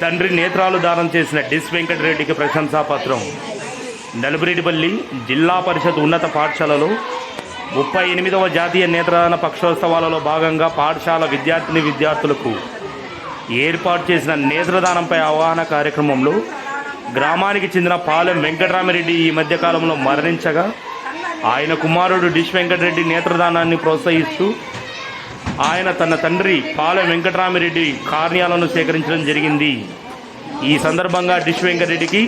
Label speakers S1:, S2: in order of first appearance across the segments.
S1: తండ్రి నేత్రాలు దానం చేసిన డిస్ వెంకటరెడ్డికి ప్రశంసాపత్రం నలుగురిటిపల్లి జిల్లా పరిషత్ ఉన్నత పాఠశాలలో ముప్పై ఎనిమిదవ జాతీయ నేత్రదాన పక్షోత్సవాలలో భాగంగా పాఠశాల విద్యార్థిని విద్యార్థులకు ఏర్పాటు చేసిన నేత్రదానంపై అవగాహన కార్యక్రమంలో గ్రామానికి చెందిన పాలెం వెంకటరామిరెడ్డి ఈ మధ్యకాలంలో మరణించగా ఆయన కుమారుడు డిష్ వెంకటరెడ్డి నేత్రదానాన్ని ప్రోత్సహిస్తూ ఆయన తన తండ్రి పాల వెంకటరామిరెడ్డి కార్యాలను సేకరించడం జరిగింది. ఈ సందర్భంగా డిష్ వెంకటరెడ్డికి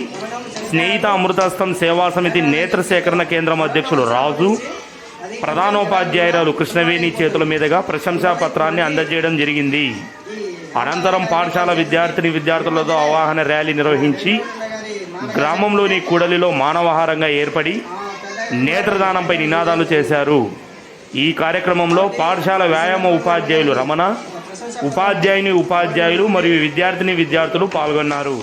S1: స్నేహిత అమృతాస్తం సేవా సమితి నేత్ర సేకరణ కేంద్రం అధ్యక్షులు రాజు ప్రధానోపాధ్యాయురాలు కృష్ణవేణి చేతుల మీదుగా ప్రశంసా పత్రాన్ని అందజేయడం జరిగింది. అనంతరం పాఠశాల విద్యార్థిని విద్యార్థులతో అవగాహన ర్యాలీ నిర్వహించి గ్రామంలోని కూడలిలో మానవహారంగా ఏర్పడి నేత్రదానంపై నినాదాలు చేశారు. ఈ కార్యక్రమంలో పాఠశాల వ్యాయామ ఉపాధ్యాయులు రమణ ఉపాధ్యాయుని ఉపాధ్యాయులు మరియు విద్యార్థిని విద్యార్థులు పాల్గొన్నారు.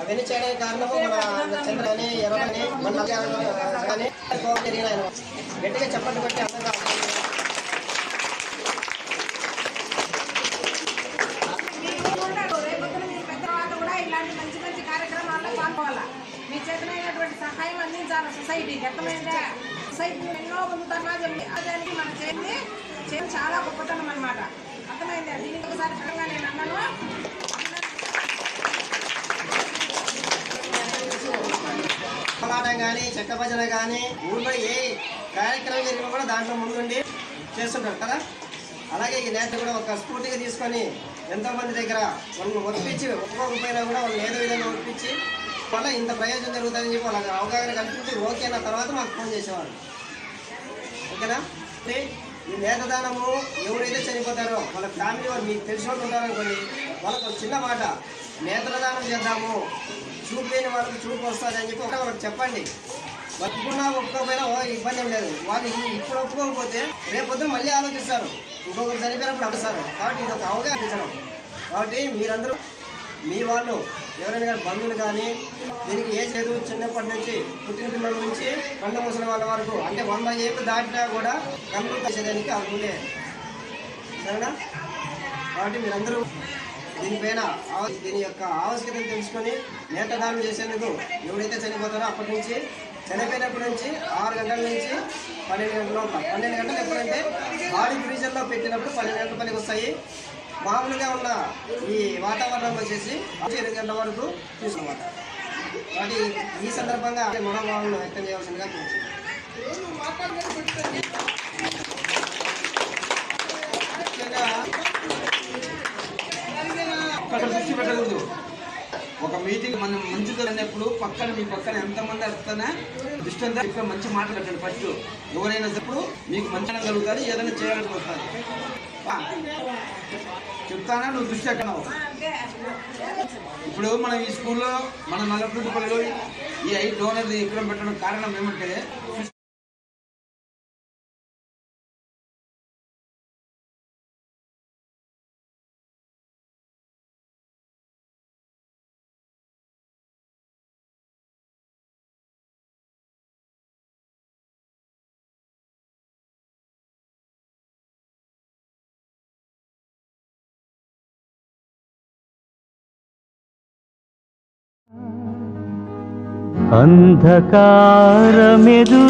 S2: అవన్నీ చేయడానికి కారణము మన చంద్రని ఎర్రని మన కానీ ఆయన. గట్టిగా చెప్పండి బట్టి
S3: తర్వాత కూడా ఇలాంటి మంచి మంచి మీ చేతనైనటువంటి సహాయం అందించాలి సొసైటీకి అర్థమైందా సొసైటీ ఎన్నో పొందుతున్నా చెప్పి అదానికి మనం చేయండి చాలా గొప్పతనం అనమాట అర్థమైందా? దీనికి ఒకసారి
S2: కానీ చెక్క భజన కానీ ఊళ్ళో ఏ కార్యక్రమం జరిగినా కూడా దాంట్లో ముందుండి చేస్తుంటారు కదా? అలాగే ఈ నేత కూడా ఒక స్ఫూర్తిగా తీసుకొని ఎంతోమంది దగ్గర వాళ్ళు ఒప్పించి ఒప్పుకోకపోయినా కూడా వాళ్ళు ఏదో విధంగా ఒప్పించి వల్ల ఇంత ప్రయోజనం జరుగుతుందని చెప్పి వాళ్ళకి అవగాహన కల్పించి ఓకే అన్న తర్వాత మాకు ఫోన్ చేసేవాళ్ళు. ఓకేనా? ఈ నేతదానము ఎవరైతే చనిపోతారో వాళ్ళ ఫ్యామిలీ వాళ్ళు మీకు తెలిసిన ఉంటారనుకోండి వాళ్ళకు ఒక చిన్న మాట నేత్రదానం చేద్దాము. చూపు లేని వాళ్ళకి చూపు వస్తుంది అని చెప్పి ఒకటే వాళ్ళకి చెప్పండి. ఒప్పుకున్నా ఒప్పుకోకపోయినా ఓ ఇబ్బంది ఏం లేదు. వాళ్ళు ఇప్పుడు ఒప్పుకోకపోతే రేపొద్దు మళ్ళీ ఆలోచిస్తారు. ఇంకొకరు చనిపోయినప్పుడు అడుగుతారు. కాబట్టి ఇది ఒక అవగాహన ఇచ్చడం కాబట్టి మీరందరూ మీ వాళ్ళు ఎవరైనా కానీ బంధువులు కానీ దీనికి ఏ చదువు చిన్నప్పటి నుంచి పుట్టిన పిల్లల నుంచి కళ్ళు ముసలి వాళ్ళ వరకు అంటే వంద ఏళ్ళు దాటినా కూడా కళ్ళు చేసేదానికి అనుకునే సరేనా? కాబట్టి మీరందరూ దీనిపైన దీని యొక్క ఆవశ్యకతను తెలుసుకొని నేత్రదానం చేసేందుకు ఎవరైతే చనిపోతారో అప్పటి నుంచి చనిపోయినప్పటి నుంచి ఆరు గంటల నుంచి పన్నెండు గంటల లోపల. పన్నెండు గంటలు ఎప్పుడంటే బాడీ ఫ్రీజర్లో పెట్టినప్పుడు పన్నెండు గంటల పనికి వస్తాయి. మామూలుగా ఉన్న ఈ వాతావరణం వచ్చేసి ఎనిమిది గంటల వరకు చూసుకోవాలి కాబట్టి ఈ సందర్భంగా మనోభావాలను వ్యక్తం చేయవలసిందిగా కోరుతున్నాను. ముఖ్యంగా
S4: అక్కడ దృష్టి పెట్టకూడదు. ఒక మీటింగ్ మనం మంచి జరిగినప్పుడు పక్కన మీ పక్కన ఎంతమంది వస్తానా? దృష్టి అంతా ఇక్కడ మంచి మాట ఫస్ట్ ఎవరైనా ఇప్పుడు మీకు మంచి కలుగుతారు ఏదైనా చేయాలని వస్తారు చెప్తానా? నువ్వు దృష్టి ఎక్కడవు ఇప్పుడు మనం ఈ స్కూల్లో మన నల్లపుట్టుపల్లిలో ఈ ఐదు డోనర్ ఎక్కడ పెట్టడం కారణం ఏమంటే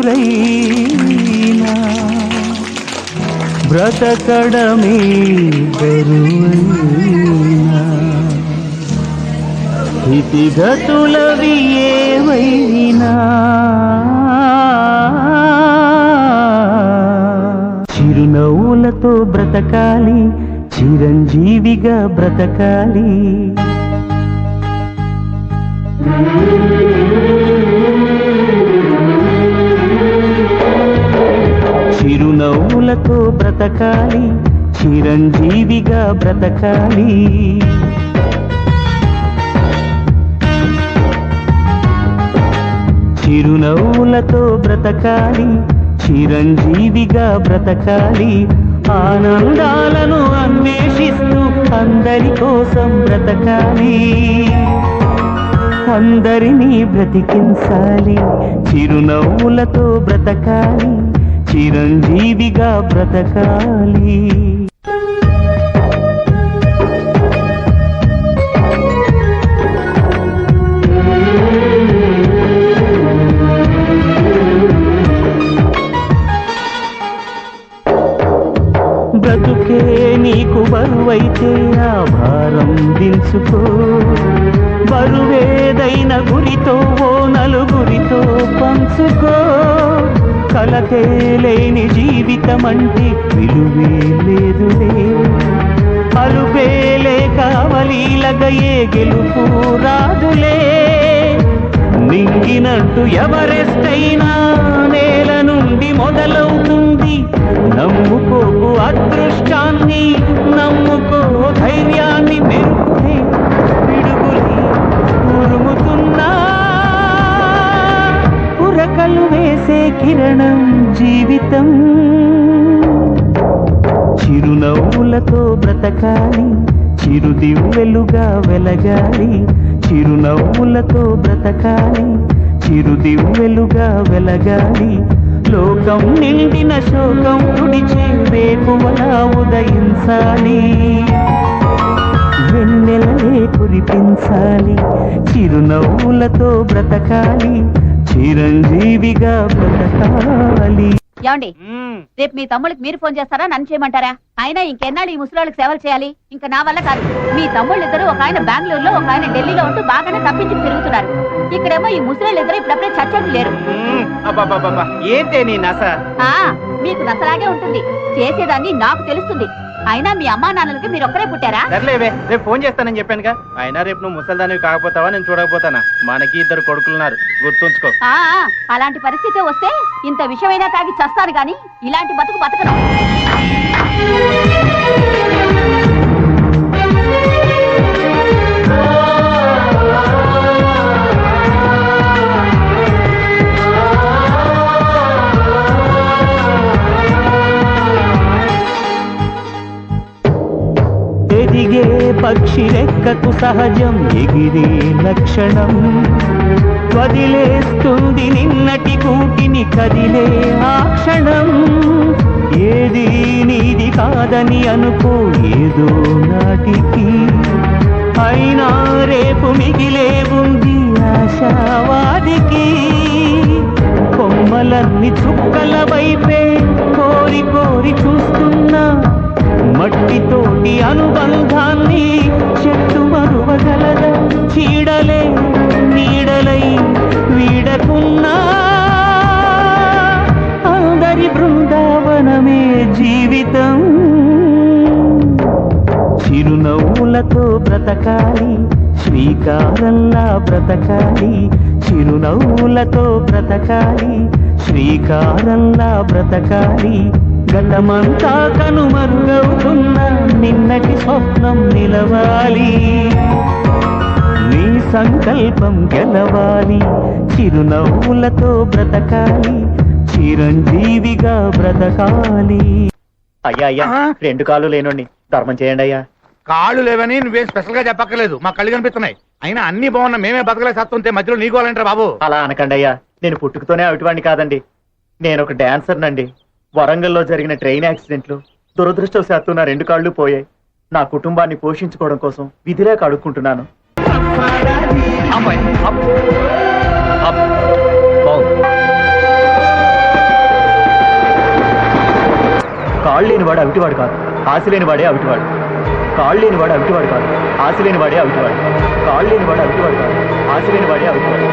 S5: అంధకారమెదురైనా బ్రతకడమే బరువైనా స్థితిగతులవి ఏవైనా చిరునవ్వులతో బ్రతకాలి చిరంజీవిగా బ్రతకాలి. నవ్వులతో బ్రతకాలి చిరంజీవిగా బ్రతకాలి. చిరునవ్వులతో బ్రతకాలి చిరంజీవిగా బ్రతకాలి. ఆనందాలను అన్వేషిస్తూ అందరి కోసం బ్రతకాలి. అందరినీ బ్రతికించాలి చిరునవ్వులతో బ్రతకాలి. చిరంజీవిగా బ్రతకాలి. బ్రతుకే నీకు బరువైతే ఆ భారం దించుకో. బరువేదైన గురితో ఓ నలుగురితో పంచుకో. కలతే లేని జీవితం అంటే విలువే లేదులే. అలుపేలే కావలీలగయే గెలుపు రాదులే. నింగినట్టు ఎవరెస్టైనా నేల నుండి మొదలవుతుంది. నమ్ముకోకు అదృష్టాన్ని నమ్ముకో ధైర్యాన్ని మెరుపునే కిరణం జీవితం. చిరునవ్వులతో బ్రతకాలి చిరుదివ్వెలుగా వెలగాలి. చిరునవ్వులతో బ్రతకాలి చిరుదివ్వెలుగా వెలగాలి. లోకం నిండిన శోకం తుడిచే వేకువలా ఉదయించాలి. వెన్నెలలే కురిపించాలి చిరునవ్వులతో బ్రతకాలి చిరంజీవిగా బ్రతకాలి.
S6: ఏమండి? రేపు మీ తమ్ముళ్ళకి మీరు ఫోన్ చేస్తారా? నన్ను చేయమంటారా? అయినా ఇంకెన్నాళ్ళు ఈ ముసలోళ్ళకి సేవలు చేయాలి? ఇంకా నా వల్ల కాదు. మీ తమ్ముళ్ళు ఇద్దరు ఒక ఆయన బెంగళూరులో ఒక ఆయన ఢిల్లీలో ఉంటూ బాగానే తప్పించి తిరుగుతున్నారు. ఇక్కడేమో ఈ ముసలోళ్ళు ఇద్దరు ఇప్పుడప్పుడే చచ్చట్లు లేరు.
S7: అబ్బాబాబా ఏంటే నీ నస?
S6: ఆ మీకు నసలాగే ఉంటుంది. చేసేదాన్ని నాకు తెలుస్తుంది. అయినా మీ అమ్మా నాన్నలకి మీరు ఒక్కరే పుట్టారా?
S7: సర్లేవే రేపు ఫోన్ చేస్తానని చెప్పానుగా. అయినా రేపు నువ్వు ముసల్దానివి కాకపోతావా నేను చూడకపోతానా? మనకి ఇద్దరు కొడుకులున్నారు గుర్తుంచుకో.
S6: ఆ ఆ, అలాంటి పరిస్థితి వస్తే ఇంత విషమైనా తాగి చస్తాను గాని ఇలాంటి బతుకు బతకను.
S5: రెక్కకు సహజం ఎగిరే లక్షణం. వదిలేస్తుంది నిన్నటి కూటిని కదిలే ఆ క్షణం. ఏది నీది కాదని అనుకో ఏదో నాటికి. అయినా రేపు మిగిలే ఉంది ఆశావాదికి. కొమ్మలన్నీ చుక్కల వైపే కోరి కోరి చూస్తున్నా. మట్టితోటి అనుబంధం బృందావనమే జీవితం. చిరునవ్వులతో బ్రతకాలి శ్రీకారంలా బ్రతకాలి చిరునవ్వులతో బ్రతకాలి శ్రీకారంలా బ్రతకాలి. గతమంతా కనుమరుగవుతున్న నిన్నటి స్వప్నం నిలవాలి. నీ సంకల్పం గెలవాలి చిరునవ్వులతో బ్రతకాలి చిరంజీవిగా బ్రతకాలి.
S7: అయ్యా అయ్యా రెండు కాళ్ళు లేనోండి ధర్మం చేయండి అయ్యా.
S8: కాళ్ళు లేవని నువ్వేం స్పెషల్గా చెప్పక్కర్లేదు. మా కళ్ళు కనిపిస్తున్నాయి. అయినా అన్ని బాగున్నా మేమే బతకలే సత్తుంటే మధ్యలో నీకోవాలంటారా బాబు.
S7: అలా అనకండి అయ్యా. నేను పుట్టుకతోనే అవిటివాడిని కాదండి. నేను ఒక డాన్సర్ నండి. వరంగల్లో జరిగిన ట్రైన్ యాక్సిడెంట్లో దురదృష్టవశాత్తు నా రెండు కాళ్ళు పోయాయి. నా కుటుంబాన్ని పోషించుకోవడం కోసం విధిలేక అడుక్కుంటున్నాను. అమ్మాయి, అప్. అప్. బాగుంది. కాళ్ళు లేనివాడు అవిటివాడు కాదు. ఆశ లేనివాడే అవిటివాడు. కాళ్ళు లేనివాడు అవిటివాడు కాదు. ఆశ లేనివాడే అవిటివాడు. కాళ్ళు లేనివాడు అవిటివాడు కాదు. ఆశ లేనివాడే అవిటివాడు.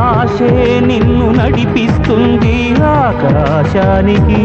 S5: ఆశే నిన్ను నడిపిస్తుంది ఆకాశానికి.